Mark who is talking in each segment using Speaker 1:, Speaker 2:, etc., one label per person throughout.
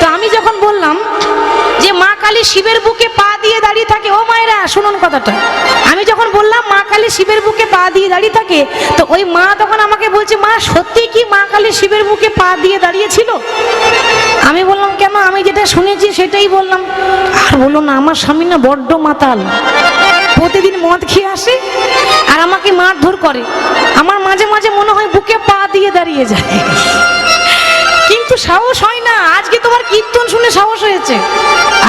Speaker 1: তো আমি যখন বললাম যে মা কালী শিবের বুকে পা দিয়ে দাঁড়িয়ে থাকে ও মায়েরা শুনুন কথাটা। আমি যখন বললাম, মা কালী শিবের বুকে পা দিয়ে দাঁড়িয়ে থাকে, তো ওই মা তখন আমাকে বলছে, মা, সত্যি কি মা কালী শিবের বুকে পা দিয়ে দাঁড়িয়েছিল? আমি বললাম, কেন? আমি যেটা শুনেছি সেটাই বললাম। আর বলল, না, আমার স্বামী না বড্ড মাতাল। প্রতিদিন মদ খেয়ে আসে আর আমাকে মারধর করে। আমার মাঝে মাঝে মনে হয় বুকে পা দিয়ে দাঁড়িয়ে যায়। সাহস হয় না। আজকে তোমার কীর্তন শুনে সাহস হয়েছে।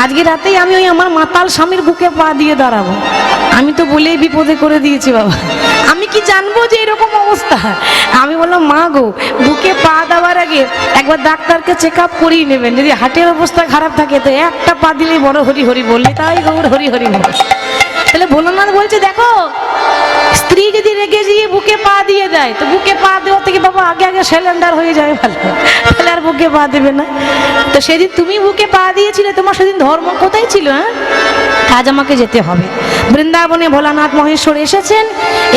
Speaker 1: আজকে রাতেই আমি ওই আমার মাতাল স্বামীর বুকে পা দিয়ে দাঁড়াবো। আমি তো বলেই বিপদে করে দিয়েছি বাবা। আমি কি জানব যে এরকম অবস্থা? আমি বললাম, মা গো, বুকে পা দেওয়ার আগে একবার ডাক্তারকে চেক আপ করিয়ে নেবেন। যদি হার্টের অবস্থা খারাপ থাকে, তো একটা পা দিলেই বড় হরি হরি বললে তাই গৌর হরি হরি তাহলে ভোলানাথ বলছে, দেখো স্ত্রী যদি রেগে গিয়ে বুকে পা দিয়ে দেয়, তো বুকে পা দেওয়া থেকে বাবা আগে আগে সিলিন্ডার হয়ে যায় ভালো। তাহলে আর বুকে পা দেবে না। তো সেদিন তুমি বুকে পা দিয়েছিলে, তোমার সেদিন ধর্ম কোথায় ছিল হ্যাঁ? আজ আমাকে যেতে হবে। বৃন্দাবনে ভোলানাথ মহেশ্বর এসেছেন,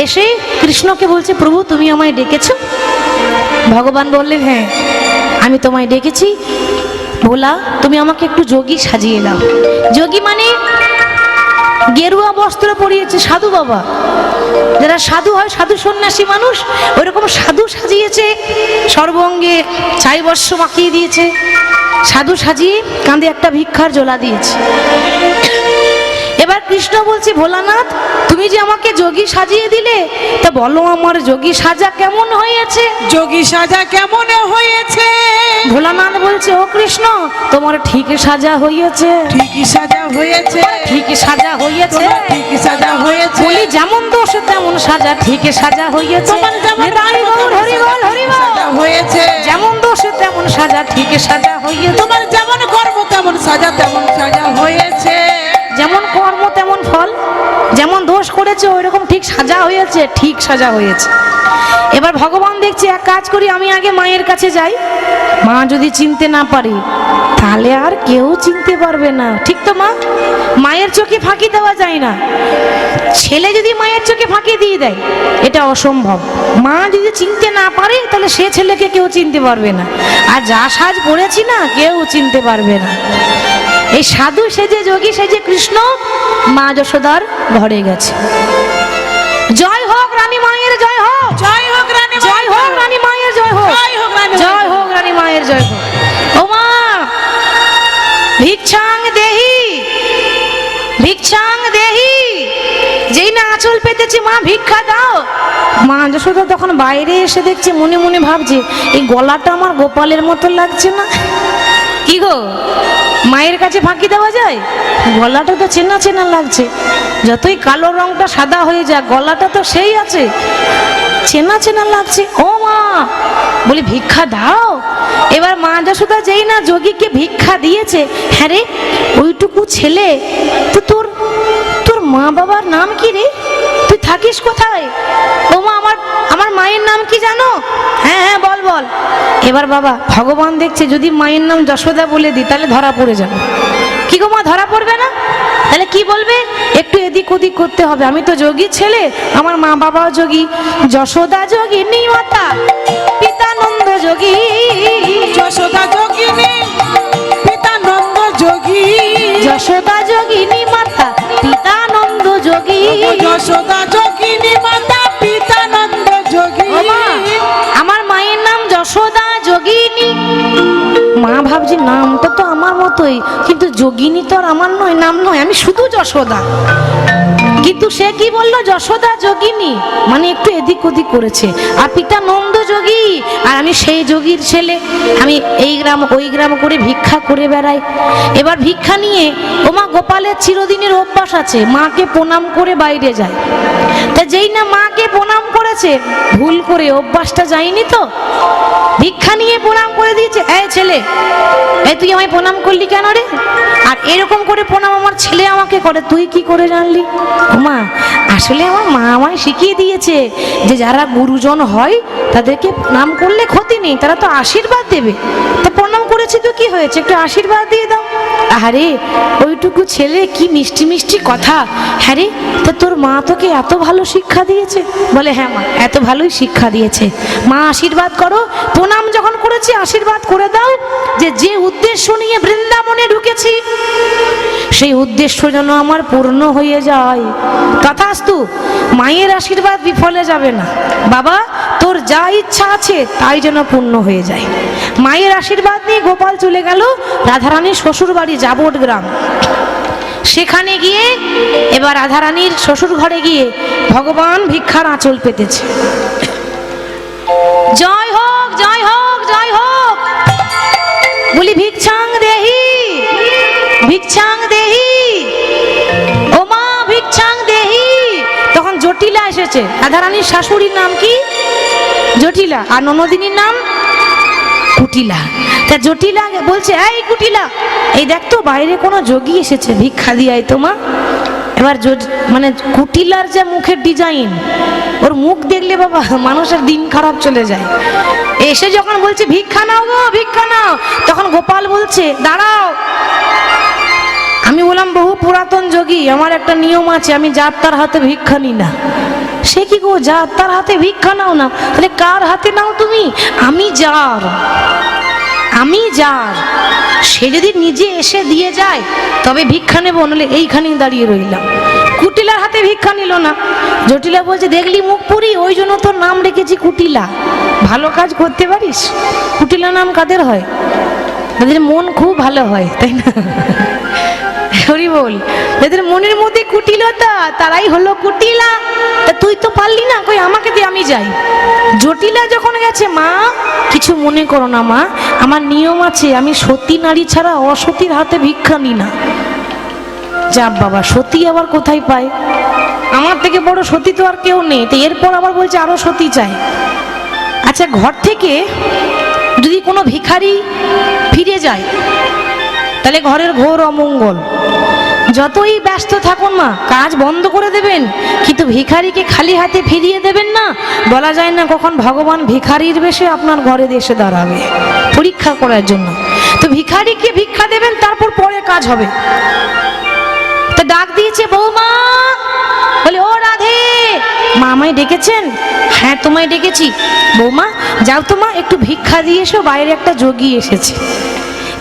Speaker 1: এসে কৃষ্ণকে বলছে, প্রভু, তুমি আমায় ডেকেছো? ভগবান বললেন হ্যাঁ আমি তোমায় ডেকেছি। ভোলা, তুমি আমাকে একটু যোগী সাজিয়ে দাও যোগী মানে গেরুয়া বস্ত্র পরিয়েছে সাধু বাবা। যারা সাধু হয়, সাধু সন্ন্যাসী মানুষ, ওইরকম সাধু সাজিয়েছে, সর্বঙ্গে ছাই বর্ষ মাখিয়ে দিয়েছে। সাধু সাজিয়ে কাঁধে একটা ভিক্ষার জোলা দিয়েছে। এবার কৃষ্ণ বলছি ভোলানাথ তুমি যে আমাকে যোগী সাজিয়ে দিলে তা বলো আমার যোগী সাজা কেমন হয়েছে?
Speaker 2: যোগী সাজা কেমন হয়েছে?
Speaker 1: ভোলানাথ বলছে ও কৃষ্ণ তোমার ঠিক সাজা হয়েছে।
Speaker 2: ঠিকই সাজা হয়েছে।
Speaker 1: ঠিক সাজা হয়েছে।
Speaker 2: ঠিকই সাজা হয়েছে।
Speaker 1: বলি যেমন দোষ তেমন সাজা ঠিক সাজা হয়েছে।
Speaker 2: হয়েছে।
Speaker 1: যেমন দোষ তেমন সাজা ঠিক সাজা হয়েছে।
Speaker 2: তোমার যেমন কর্ম তেমন সাজা তেমন সাজা হয়েছে।
Speaker 1: যেমন কর্ম, তেমন ফল। যেমন দোষ করেছে ওই রকম ঠিক সাজা হয়েছে, ঠিক সাজা হয়েছে। এবার ভগবান দেখছে, এক কাজ করি, আমি আগে মায়ের কাছে যাই। মা যদি চিনতে না পারে, তাহলে আর কেউ চিনতে পারবে না। ঠিক তো, মা? মায়ের চোখে ফাঁকি দেওয়া যায় না। ছেলে যদি মায়ের চোখে ফাঁকি দিয়ে দেয়, এটা অসম্ভব। মা যদি চিনতে না পারে, তাহলে সে ছেলেকে কেউ চিনতে পারবে না। আর যা সাজ পড়েছি না, কেউ চিনতে পারবে না। এই সাধু সেজে যোগী সেজে কৃষ্ণ মা যশোদার ঘরে গেছে। জয় হোক রানী মায়ের জয় হোক।
Speaker 2: জয় হোক রানী
Speaker 1: জয় হোক রানী মায়ের জয় হোক।
Speaker 2: জয় হোক রানী
Speaker 1: জয় হোক রানী মায়ের জয় হোক। ও মা ভিক্ষাং দেহি ভিক্ষাং দেহি। যেই না আঁচল পেতেছি মা ভিক্ষা দাও। মা যশোদা তখন বাইরে এসে দেখছে মনে মনে ভাবছে এই গলাটা আমার গোপালের মতো লাগছে না। কি গো? মায়ের কাছে ফাঁকি দেওয়া যায়? গলাটা তো চেনা চেনা লাগছে। যতই কালো রংটা সাদা হয়ে যায় গলাটা তো সেই আছে। চেনা চেনা লাগছে। ও মা, বলি, ভিক্ষা দাও? এবার মা যশোদা যেই না যোগীকে ভিক্ষা দিয়েছে হ্যাঁ রে, ওইটুকু ছেলে, তো তোর তোর মা বাবার নাম কি রে? থাকিস কোথায়? ও মা আমার আমার মায়ের নাম কি জানো? হ্যাঁ হ্যাঁ বল বল। এবার বাবা ভগবান দেখছে যদি মায়ের নাম যশোদা বলে দিই তাহলে ধরা পড়ে যাবে। কি গো মা ধরা পড়বে না? তাহলে কি বলবে? একটু এদিক ওদিক করতে হবে। আমি তো যোগী ছেলে আমার মা বাবাও যোগী। যশোদা যোগী নিমাতা পিতানন্দ যোগী।
Speaker 2: যশোদা যোগিনী পিতানন্দ যোগী।
Speaker 1: যশোদা যোগিনী মাতা পিতানন্দ যোগী।
Speaker 2: যশোদা যোগিনী মাতা পিতানন্দ যোগী।
Speaker 1: আমার মায়ের নাম যশোদা যোগিনী। মা ভাবছি নামটা তো আমার মতোই কিন্তু যোগিনী তো আর আমার নয় নাম নয় আমি শুধু যশোদা। কিন্তু সে কি বলল? যশোদা যোগিনী। মানে একটু এদিক ওদিক করেছে। আর পিতা নন্দ যোগী, আর আমি সেই যোগীর ছেলে। আমি এই গ্রাম, ওই গ্রাম করে ভিক্ষা করে বেড়াই। এবার ভিক্ষা নিয়ে, ওমা গোপালের চিরদিনের অভ্যাস আছে। মাকে প্রণাম করে বাইরে যায়। তা যেই না মাকে প্রণাম করেছে ভুল করে অভ্যাসটা যায়নি তো? ভিক্ষা নিয়ে প্রণাম করে দিয়েছে। এই ছেলে, এই তুই আমায় প্রণাম করলি কেন রে? আর এরকম করে প্রণাম আমার ছেলে আমাকে করে, তুই কি করে জানলি? মা আসলে আমার মা আমায় শিখিয়ে দিয়েছে যে যারা গুরুজন হয়, তাদেরকে প্রণাম করলে ক্ষতি নেই, তারা তো আশীর্বাদ দেবে। তা প্রণাম করেছি তো কি হয়েছে? একটু আশীর্বাদ দিয়ে দাও। আরে ওইটুকু ছেলে কি মিষ্টি মিষ্টি কথা। হ্যাঁ রে, তা তোর মা তোকে এত ভালো শিক্ষা দিয়েছে? বলে হ্যাঁ মা এত ভালোই শিক্ষা দিয়েছে। মা, আশীর্বাদ করো। প্রণাম যখন করেছি, আশীর্বাদ করে দাও যে যে উদ্দেশ্য নিয়ে বৃন্দাবনে ঢুকেছি, সেই উদ্দেশ্য যেন আমার পূর্ণ হয়ে যায়। তথাস্তু, মায়ের আশীর্বাদ বিফলে যাবে না। বাবা, তোর যা ইচ্ছা আছে, তাই যেন পূর্ণ হয়ে যায়। মায়ের আশীর্বাদ নিয়ে গোপাল চলে গেল। রাধারানীর শ্বশুর বাড়ি জাবট গ্রাম। সেখানে গিয়ে এবার রাধারানীর শ্বশুর ঘরে গিয়ে ভগবান ভিক্ষার আঁচল পেতেছে। জয় হোক জয় হোক জয় হোক। বলি, ভিক্ষাং দেহি ভিক্ষাং দেহি। ও মা, ভিক্ষাং দেহি। তখন জটিলা এসেছে। রাধারানীর শাশুড়ির নাম কি? জটিলা। আর ননদিনীর নাম? কুটিলা। তা জটিলা বলছে, এই কুটিলা, এই দেখ তো, বাইরে কোনো যোগী এসেছে, ভিক্ষা দিয়াই তোমা এবার মানে কুটিলার যে মুখের ডিজাইন, ওর মুখ দেখলে বাবা মানুষের দিন খারাপ চলে যায়। এসে যখন বলছে, ভিক্ষা নাও গো, ভিক্ষা নাও, তখন গোপাল বলছে, দাঁড়াও। আমি বললাম, বহু পুরাতন যোগী, আমার একটা নিয়ম আছে, আমি যার তার হাতে ভিক্ষা নিই না। সে কি গো যার তার হাতে ভিক্ষা নাও না? তাহলে কার হাতে নাও তুমি? আমি যার আমি যার। সে যদি নিজে এসে দিয়ে যায়, তবে ভিক্ষা নেব নলে এইখানেই দাঁড়িয়ে রইলাম। কুটিলার হাতে ভিক্ষা নিল না। জটিলা বলছে, দেখলি মুখ পুরি? ওই জন্য তোর নাম রেখেছি কুটিলা। ভালো কাজ করতে পারিস? কুটিলা নাম কাদের হয়? তাদের মন খুব ভালো হয়, তাই না? বল? যাদের মনের মধ্যে কুটিলতা, তারাই হলো কুটিলা। তা তুই তো পারলি না, কই আমাকে দিয়ে আমি যাই? জটিলা যখন গেছে, মা, কিছু মনে করো না, মা। আমার নিয়ম আছে, আমি সতী নারী ছাড়া অসতীর হাতে ভিক্ষা নিই না। যা বাবা, সতী আবার কোথায় পায়? আমার থেকে বড় সতী তো আর কেউ নেই, তো এরপর আবার বলছে আরও সতী চাই। আচ্ছা ঘর থেকে যদি কোনো ভিখারি ফিরে যায় তাহলে ঘরের ঘোর অমঙ্গল। যতই ব্যস্ত থাকুন মা, কাজ বন্ধ করে দেবেন, কিন্তু ভিখারিকে খালি হাতে ফিরিয়ে দেবেন না, বলা যায় না কখন ভগবান ভিখারির বেশে আপনার ঘরে এসে দাঁড়াবে, পরীক্ষা করার জন্য। তো ভিখারিকে ভিক্ষা দেবেন, তারপর পরে কাজ হবে। তো ডাক দিয়েছে, বৌমা! বলে, ও রাধে, মা আমায় ডেকেছেন? হ্যাঁ তোমায় ডেকেছি। বৌমা, যাও তোমা একটু ভিক্ষা দিয়ে এসো, বাইরে একটা যোগী এসেছে।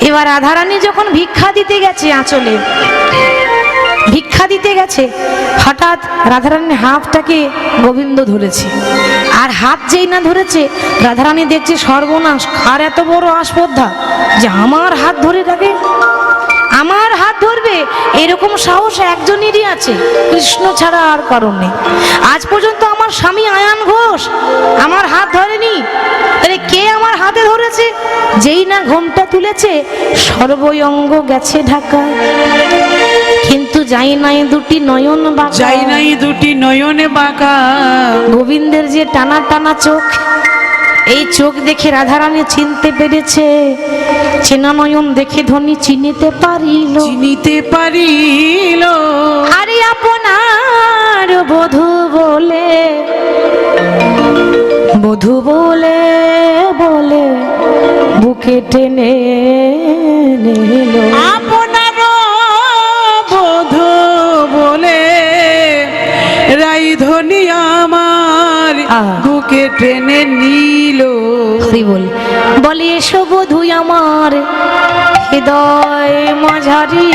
Speaker 1: এবার রাধারানী যখন ভিক্ষা দিতে গেছে আঁচলে, ভিক্ষা দিতে গেছে, হঠাৎ রাধারানীর হাতটাকে গোবিন্দ ধরেছে। আর হাত যেই না ধরেছে, রাধারানী দেখছে সর্বনাশ। আর এত বড় আসপদ্ধা যে আমার হাত ধরে রাখে? আমার হাত ধরবে? এরকম সাহস একজনেরই আছে। কৃষ্ণ ছাড়া আর কারণ নেই। আজ পর্যন্ত আমার স্বামী আয়ান ঘোষ আমার হাত ধরেনি। তাহলে কে আমার হাতে ধরেছে? যেই না ঘোমটা তুলেছে সর্বঙ্গ গেছে ঢাকা কিন্তু যাই নাই দুটি নয়ন বাঁকা।
Speaker 2: যাই নাই দুটি নয়নে বাঁকা।
Speaker 1: গোবিন্দের যে টানা টানা চোখ এই চোখ দেখে রাধারানী চিনতে পেরেছে চেনা নয়ন দেখে ধনী চিনিতে পারিল।
Speaker 2: চিনিতে পারিল।
Speaker 1: আরে আপনার বধু বলে বধু বলে বলে বুকে টেনে নিল।
Speaker 2: আপনার টেনে নিল।
Speaker 1: বল। বলে এসো বধু আমার হৃদয় মাঝারি।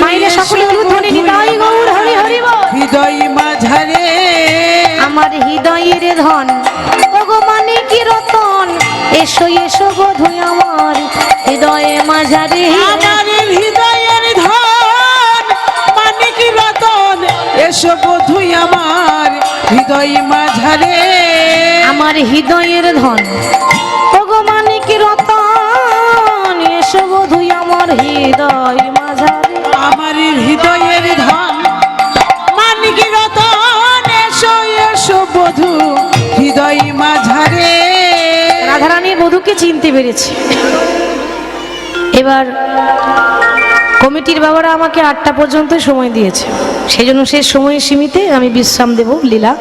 Speaker 1: মাইরে সকলে ধ্বনি হৃদয় গৌর হরি হরি
Speaker 2: হৃদয় মাঝারে।
Speaker 1: আমার হৃদয়ের ধন ওগো মানে কি রতন? এসো এসো বধু আমার হৃদয়ে মাঝারি।
Speaker 2: আমার হৃদয়ের
Speaker 1: হৃদয়ের ধন। ওগো মানে কি রতন এসো বধুই আমার হৃদয় মাঝারি।
Speaker 2: আমার হৃদয়ের ধন। মানিক রতন এসো এসো বধু হৃদয় মাঝারে।
Speaker 1: রাধারানী বধূকে চিনতে পেরেছি। এবার কমিটির বাবারা আমাকে আটটা পর্যন্ত সময় দিয়েছে। সেই জন্য শেষ সময় সীমিতে আমি বিশ্রাম দেব লীলা।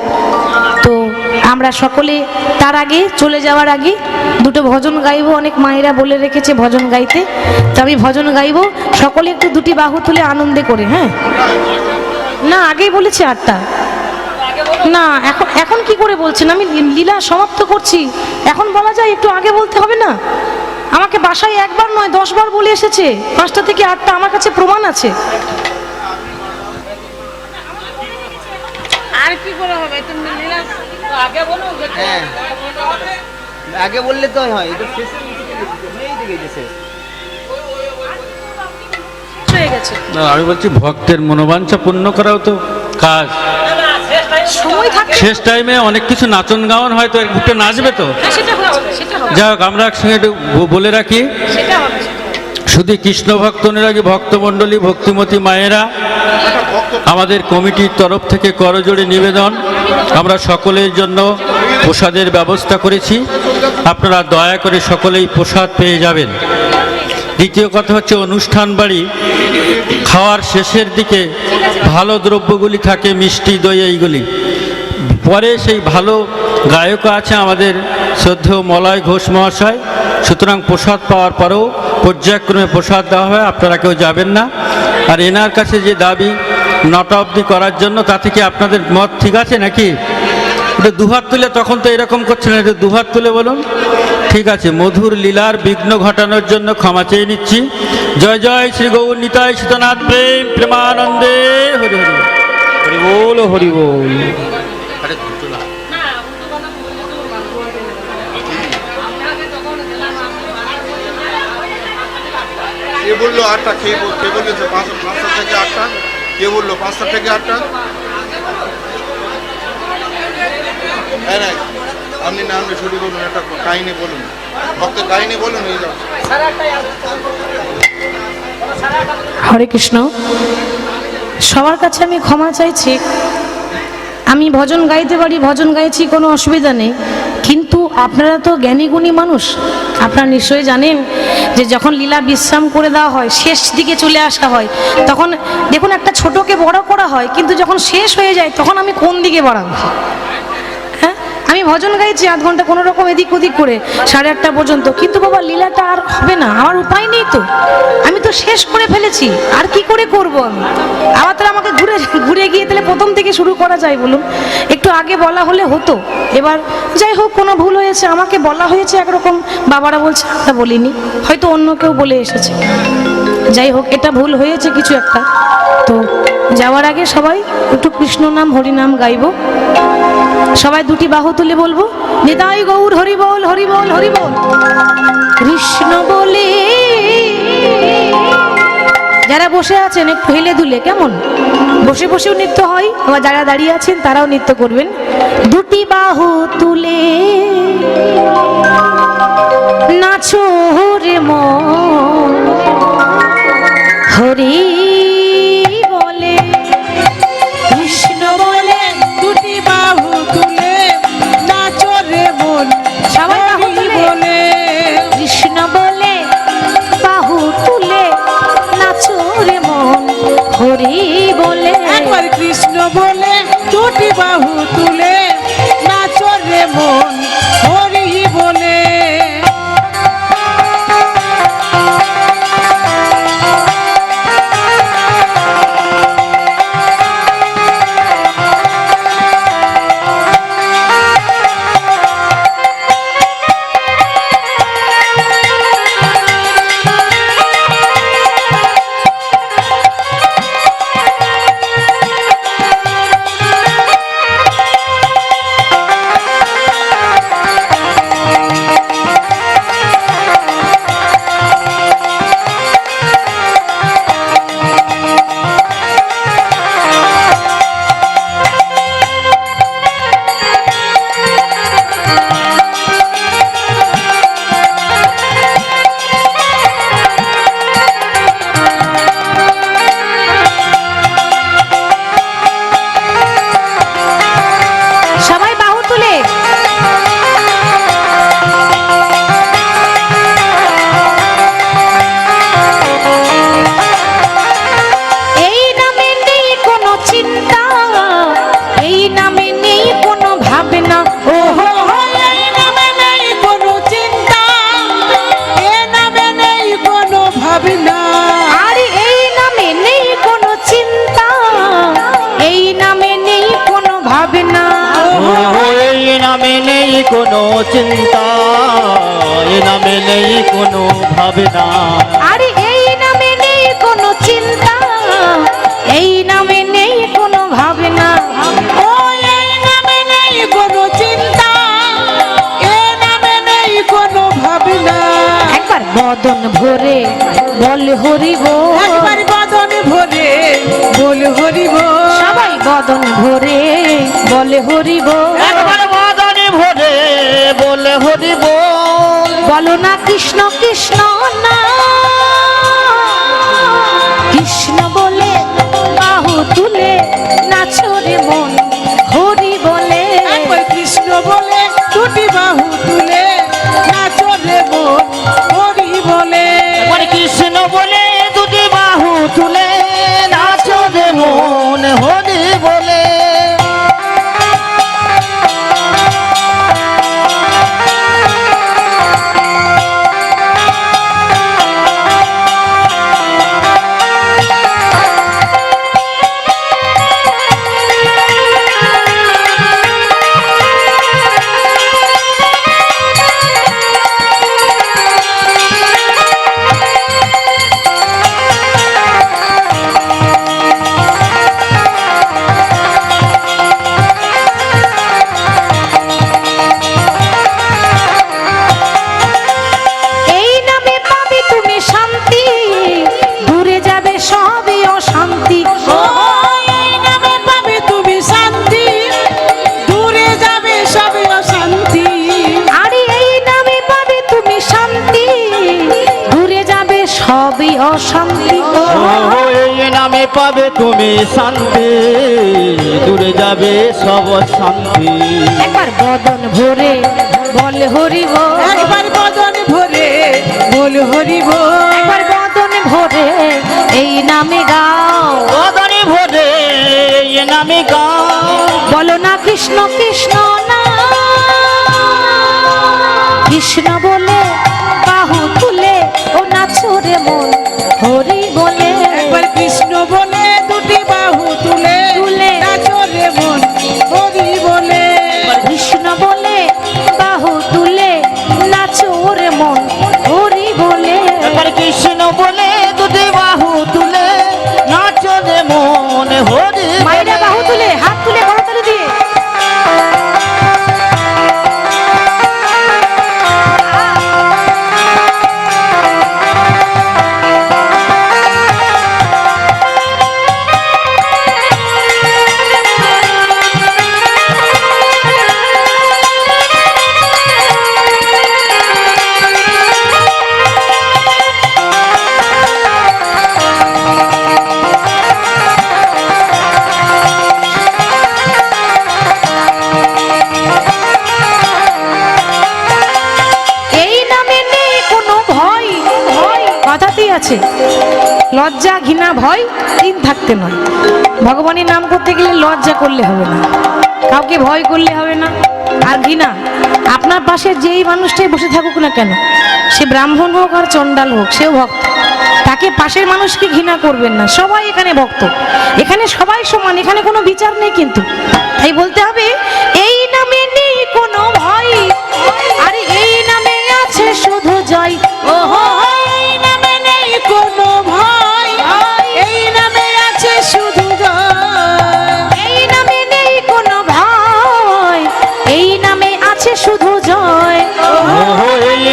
Speaker 1: আমরা সকলে তার আগে চলে যাওয়ার আগে দুটো ভজন গাইবো, অনেক মায়েরা বলে রেখেছে ভজন গাইতে। তো আমি ভজন গাইবো, সকলে একটু দুটি বাহু তুলে আনন্দে করে হ্যাঁ? না, আগেই বলেছি আটটা। না, এখন এখন কি করে বলছেন? আমি লীলা সমাপ্ত করছি। এখন বলা যায় একটু আগে বলতে হবে না? আমাকে বাসায় একবার নয় দশ বার বলে এসেছে। পাঁচটা থেকে আটটা আমার কাছে প্রমাণ আছে।
Speaker 2: আর কি করে হবে? তুমি লীলা
Speaker 3: হ্যাঁ। আগে বললে তো হয় এটা
Speaker 1: হয়ে
Speaker 4: না, আমি বলছি ভক্তের মনোবাঞ্ছা পূর্ণ করাও তো কাজ শেষ টাইমে অনেক কিছু নাচন গাওয়ান হয়তো একটু নাচবে তো।
Speaker 1: হ্যাঁ, সেটা হচ্ছে সেটা হবে।
Speaker 4: যাই হোক আমরা একসঙ্গে একটু বলে রাখি। শুধু কৃষ্ণ ভক্ত অনুরাগী ভক্তমণ্ডলী ভক্তিমতী মায়েরা? আমাদের কমিটির তরফ থেকে করজোড়ে নিবেদন। আমরা সকলের জন্য প্রসাদের ব্যবস্থা করেছি। আপনারা দয়া করে সকলেই প্রসাদ পেয়ে যাবেন। দ্বিতীয় কথা হচ্ছে অনুষ্ঠান বাড়ি খাওয়ার শেষের দিকে ভালো দ্রব্যগুলি থাকে, মিষ্টি, দই, এইগুলি। পরে সেই ভালো গায়ক আছে আমাদের শ্রদ্ধেয় মলয় ঘোষ মহাশয়। সুতরাং প্রসাদ পাওয়ার পরেও পর্যায়ক্রমে প্রসাদ দেওয়া হয়, আপনারা কেউ যাবেন না। আর এনার কাছে যে দাবি নটা অবধি করার জন্য তা থেকে আপনাদের মত ঠিক আছে নাকি? এটা দুহাত তুলে তখন তো এরকম করছিলেন এটা দুহাত তুলে বলুন। ঠিক আছে মধুর লীলার বিঘ্ন ঘটানোর জন্য ক্ষমা চেয়ে নিচ্ছি। জয় জয় শ্রী গৌর নিতাই সীতানাথ প্রেম প্রেমানন্দে হরি হরি। হরি বল হরি বল।
Speaker 5: বলল আটটা? কে বল- কে বলেছে পাঁচ- পাঁচটা থেকে আটটা? কে বলল? পাঁচটা থেকে আটটা? হ্যাঁ না আপনি না আপনি শুরু করুন একটা কাহিনী বলুন। ভক্তের কাহিনী বলুন, এই
Speaker 1: হরে কৃষ্ণ। সবার কাছে আমি ক্ষমা চাইছি। আমি ভজন গাইতে পারি, ভজন গাইছি, কোনো অসুবিধা নেই। কিন্তু আপনারা তো জ্ঞানী গুণী মানুষ। আপনারা নিশ্চয়ই জানেন যে যখন লীলা বিশ্রাম করে দেওয়া হয়, শেষ দিকে চলে আসা হয়, তখন দেখুন একটা ছোটকে বড় করা হয়, কিন্তু যখন শেষ হয়ে যায়, তখন আমি কোন দিকে বাড়াবো আমি ভজন গাইছি আধ ঘণ্টা, কোনো রকম এদিক ওদিক করে, সাড়ে আটটা পর্যন্ত। কিন্তু বাবা, লীলাটা আর হবে না, আমার উপায় নেই তো। আমি তো শেষ করে ফেলেছি, আর কি করে করব আমি? আবার তাহলে আমাকে ঘুরে ঘুরে গিয়ে তাহলে প্রথম থেকে শুরু করা যায় বলুন? একটু আগে বলা হলে হতো। এবার যাই হোক, কোনো ভুল হয়েছে, আমাকে বলা হয়েছে একরকম। বাবারা বলছে, আমরা বলিনি। হয়তো অন্য কেউ বলে এসেছে। যাই হোক, এটা ভুল হয়েছে কিছু একটা। তো যাওয়ার আগে সবাই একটু কৃষ্ণ নাম, হরি নাম গাইবো। সবাই দুটি বাহু তুলে বলব। নিতাই গৌর, হরি বল হরি বল হরি বল। কৃষ্ণ বলে, যারা বসে আছেন, একটু হেলে দুলে, কেমন? বসে বসেও নৃত্য হয়, আবার যারা দাঁড়িয়ে আছেন, তারাও নৃত্য করবেন। দুটি বাহু তুলে, নাচো রে মন। হরি
Speaker 2: হরি বলে। একবার কৃষ্ণ বলে দুটি বাহু তুলে নাচরে মন
Speaker 6: চিন্তা এ নামে নেই কোনো ভাবনা।
Speaker 1: আরে এই নামে নেই কোনো চিন্তা এই নামে নেই কোনো ভাবনা।
Speaker 2: ও এই নামে নেই কোনো চিন্তা এ নামে নেই কোনো ভাবনা।
Speaker 1: একবার বদন ভরে বল হরিব
Speaker 2: একবার বদন ভরে বল হরিব
Speaker 1: সবাই বদন ভরে বল হরিব
Speaker 6: একবার হরি বল
Speaker 1: বলো না কৃষ্ণ কৃষ্ণ। পাবে তুমি শান্তি দূরে যাবে
Speaker 2: সব
Speaker 1: শান্তি। একবার বদন ভরে বল হরিব
Speaker 2: একবার বদন ভরে বল হরিব
Speaker 1: একবার বদন ভরে এই নামে গাও।
Speaker 6: বদনে ভরে এই নামে গাও।
Speaker 1: বলো না কৃষ্ণ কৃষ্ণ না। কৃষ্ণ বলে কথাতেই আছে। লজ্জা, ঘৃণা, ভয় তিন থাকতে নয়। ভগবানের নাম করতে গেলে লজ্জা করলে হবে না। কাউকে ভয় করলে হবে না। আর ঘৃণা, আপনার পাশে যেই মানুষটাই বসে থাকুক না কেন, সে ব্রাহ্মণ হোক আর চণ্ডাল হোক, সেও ভক্ত। তাকে পাশের মানুষকে ঘৃণা করবেন না। সবাই এখানে ভক্ত। এখানে সবাই সমান, এখানে কোনো বিচার নেই কিন্তু। তাই বলতে হবে, এই নামে নেই কোনো ভয়। আর এই নামে আছে শুধু জয়।
Speaker 2: ওহো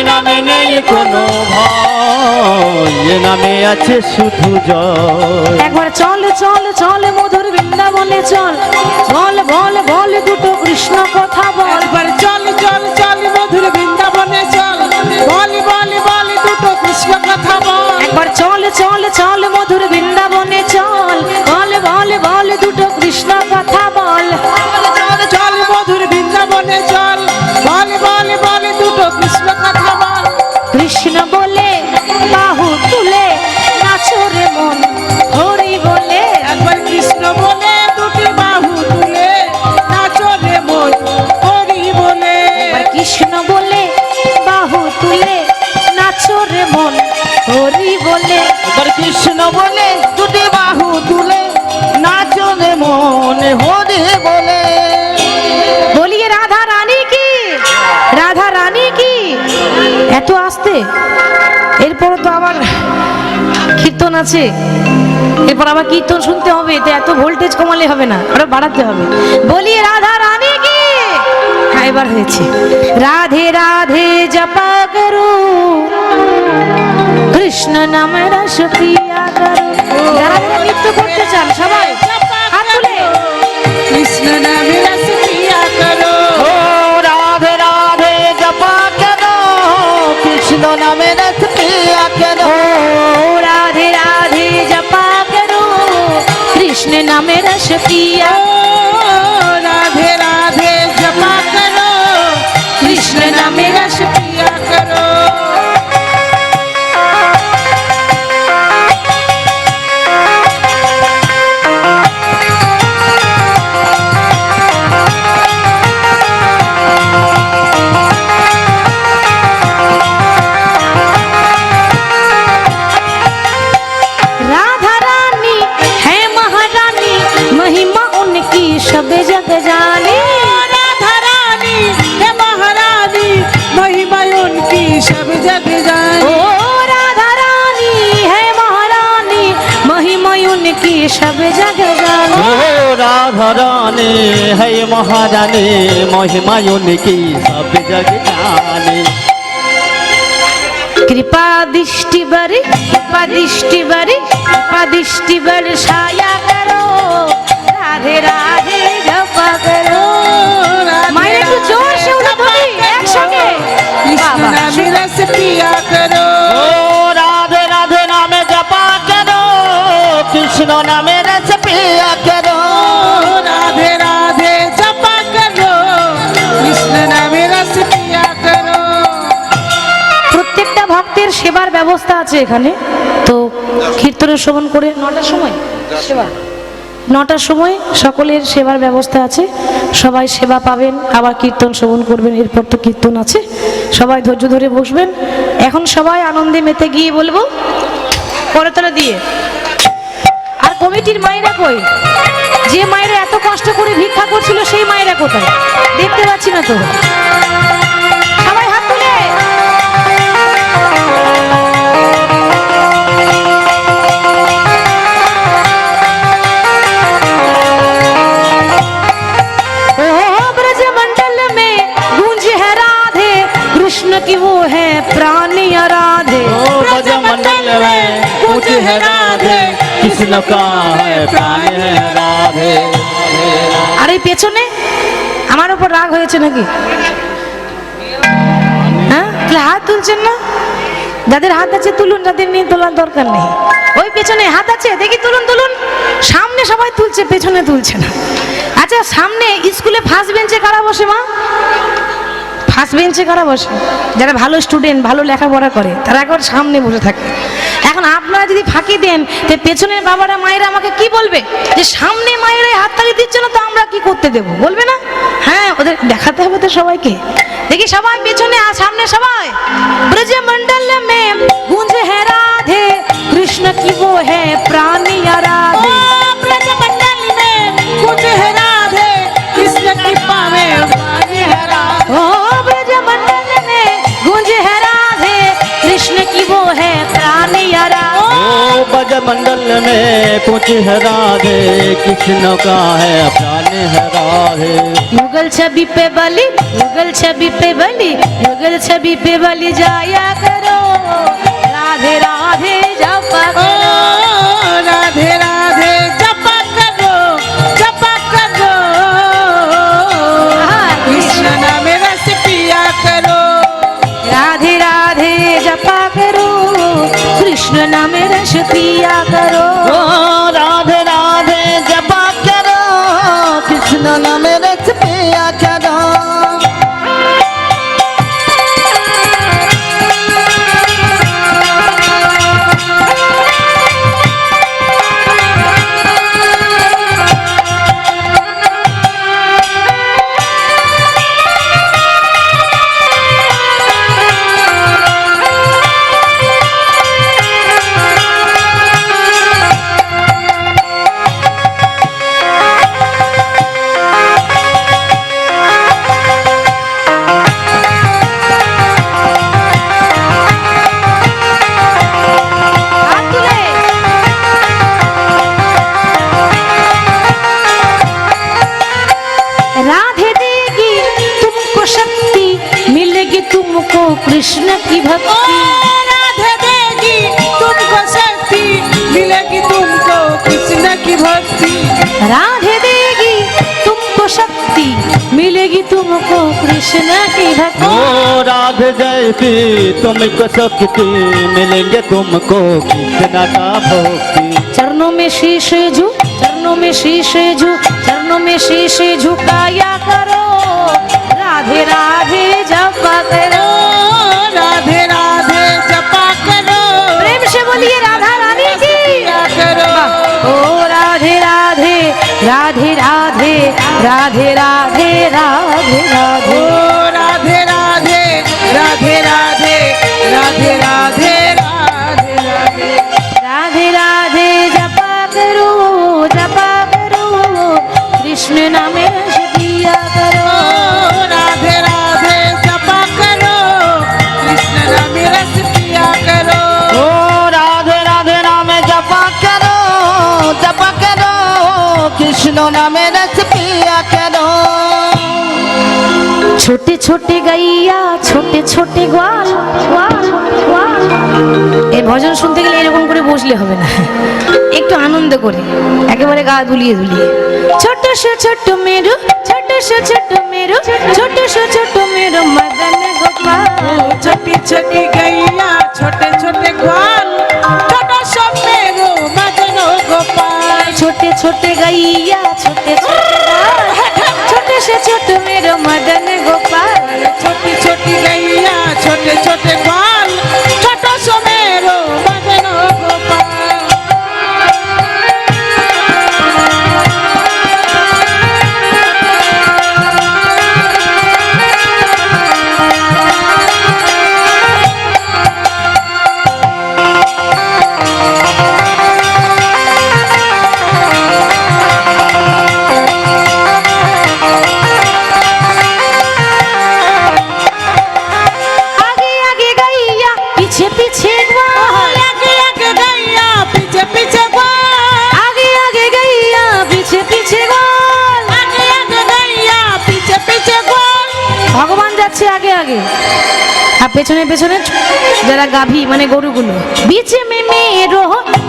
Speaker 2: নামে নেই কোনো ভয়
Speaker 6: এ নামে আছে শুধু জয়।
Speaker 1: একবার চল চল চল মধুর বৃন্দাবনে চল। বল বল বল দুটো কৃষ্ণ কথা বল।
Speaker 2: একবার চল চল চল মধুর বৃন্দাবনে চল। বল বল বল দুটো কৃষ্ণ কথা বল।
Speaker 1: একবার চল চল চল মধুর বৃন্দাবনে নাচো রে মন, হরি বলে
Speaker 2: কৃষ্ণ বলে, দুটি বাহু তুলে, নাচো রে মন, হরি বলে।
Speaker 1: বলিয়ে রাধা রানী কি? রাধা রানী কি? এত আসতে? এরপর তো আবার কীর্তন আছে। এরপর আবার কীর্তন শুনতে হবে, এত ভোল্টেজ কমালে হবে না, আরও বাড়াতে হবে। বলি রাধা রানী কি? এবার হয়েছে। রাধে রাধে জপা করো। কৃষ্ণ নাম রস পিয়া করো। যারা যারা নৃত্য করতে চান সবাই হাত তুলে
Speaker 2: কৃষ্ণ নামে রস পিয়া করো।
Speaker 6: রাধে রাধে জপা কেন কৃষ্ণ নামে রস
Speaker 1: রাধে রাধে জপা করো। কৃষ্ণ নামে রস পিয়া
Speaker 6: মহারানী মহিমা উনকি সব জগ জানে
Speaker 1: कृपा दृष्टि बर कृपा दृष्टि बर कृपा दृष्टि बर छाया करो राधे राधे जपा करो मायने একটু জোর সে উলাধনি একসঙ্গে
Speaker 2: কৃষ্ণ
Speaker 1: বাবা,
Speaker 2: নামে রস পিয়া করো
Speaker 6: ও রাধে রাধে নামে জপা কেন কৃষ্ণ নামে
Speaker 1: ব্যবস্থা আছে এখানে। তো কীর্তনের শ্রবণ করে নটার সময় সেবা। নটার সময় সকলের সেবার ব্যবস্থা আছে। সবাই সেবা পাবেন, আবার কীর্তন শ্রবণ করবেন, এরপর তো কীর্তন আছে। সবাই ধৈর্য ধরে বসবেন। এখন সবাই আনন্দে মেতে গিয়ে বলব করতলা দিয়ে। আর কমিটির মায়েরা কই? যে মায়েরা এত কষ্ট করে ভিক্ষা করছিল, সেই মায়েরা কোথায়? দেখতে পাচ্ছি না তো। कृष्ण की वो है प्राणी आराधे
Speaker 6: ओ ब्रज मंडल में कुछ है राधे कृष्ण का है प्राण है राधे
Speaker 1: আর এই পেছনে আমার উপর রাগ হয়েছে নাকি হ্যাঁ তাহলে হাত তুলছেন না যাদের হাত আছে তুলুন যাদের নিয়ে তোলার দরকার নেই ওই পেছনে হাত আছে দেখি তুলুন তুলুন সামনে সবাই তুলছে পেছনে তুলছে না আচ্ছা সামনে স্কুলে ফার্স্ট বেঞ্চে কারা বসে মা ফার্স্ট বেঞ্চে কারা বসে যারা ভালো স্টুডেন্ট ভালো লেখাপড়া করে তারা একবার সামনে বসে থাকে এখন আপনারা যদি ফাঁকি দেন তো পেছনের বাবারা মায়েরা আমাকে কি বলবে যে সামনে মায়েরা হাততালি দিচ্ছে না তো আমরা কি করতে দেব বলবে না হ্যাঁ ওদের দেখাতে হবে তো সবাইকে দেখি সবাই পেছনে আর সামনে সবাই ব্রজ মন্ডল মে গুঞ্জ হে রাধে কৃষ্ণ কি वो है प्राणी आराधे
Speaker 2: ब्रज मंडल में कुछ है में
Speaker 6: कुछ है राधे कृष्ण का है प्राण है राधे।
Speaker 1: युगल छवि पे बलि मुगल छवि पे बलि मुगल छवि पे बलि जाया करो। राधे राधे जपा करो।
Speaker 2: राधे राधे जपा करो जपा करो। कृष्ण नाम रस पिया करो।
Speaker 1: राधे राधे जपा करो। कृष्ण नाम रस पिया करो।
Speaker 6: जयती तुमको शक्ति मिलेंगे तुमको कृष्ण का भक्ति
Speaker 1: चरणों में शीश झु चरणों में शीश झु चरणों में शीश झुकाया करो राधे राधे जपा करो
Speaker 2: ओ राधे राधे जपा करो
Speaker 1: प्रेम से बोलिए राधा रानी की
Speaker 2: क्या करो
Speaker 1: ओ राधे राधे राधे राधे राधे राधे राधे राधे
Speaker 2: ओ राधे राधे राधे राधे राधे राधे राधे राधे।
Speaker 1: राधे राधे जपा करो जपा करो। कृष्ण नामे दिया करो।
Speaker 2: राधे राधे जपा करो। कृष्ण नाम रस पिया करो।
Speaker 6: ओ राधे राधे नाम जपा करो जपा करो। कृष्ण नाम
Speaker 1: ছোটে ছোটে গাইয়া ছোটে ছোটে গোয়াল এই ভজন শুনতে গেলে এরকম করে বসলে হবে না। একটু আনন্দ করে একেবারে গা দুলিয়ে দুলিয়ে। ছোট সো ছোট মেরু ছোট সো ছোট মেরু ছোট সে ছোট মেরু মদন গোপাল।
Speaker 2: ছোটে ছোটে গাইয়া ছোটে ছোটে গোয়াল ছোট সে মেরু
Speaker 1: মদন গোপাল। ছোটে ছোটে গাইয়া ছোট ছোটে ছোট সে ছোট मदन गोपाल
Speaker 2: छोटी छोटी गैया छोटे छोटे
Speaker 1: পেছনে পেছনে যারা গাভী মানে গরুগুলো। বিচে মে মে রো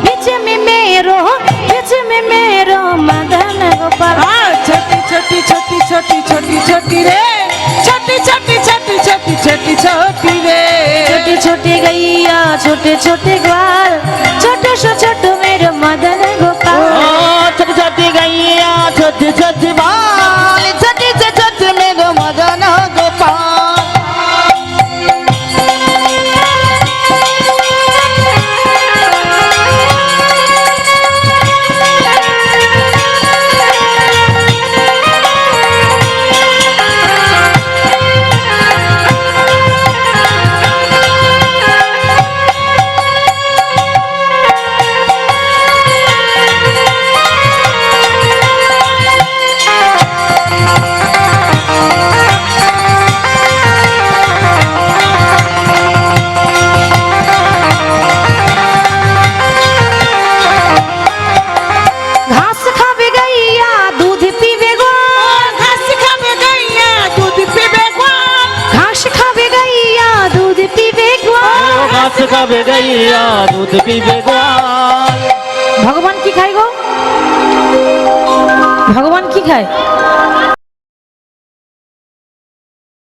Speaker 1: বিচে মে মে রো বিচে মে মে রো মদন গোপাল।
Speaker 6: ছোটি
Speaker 1: ছোটি
Speaker 6: ছোটি ছোটি ছোটি ছোটি রে। ছোটি ছোটি ছোটি ছোটি ছোটি ছোটি রে।
Speaker 1: ছোটি ছোটি গাইয়া ছোটে ছোটে গোয়াল। ছোট সো ছোট মেরো মদন গোপাল।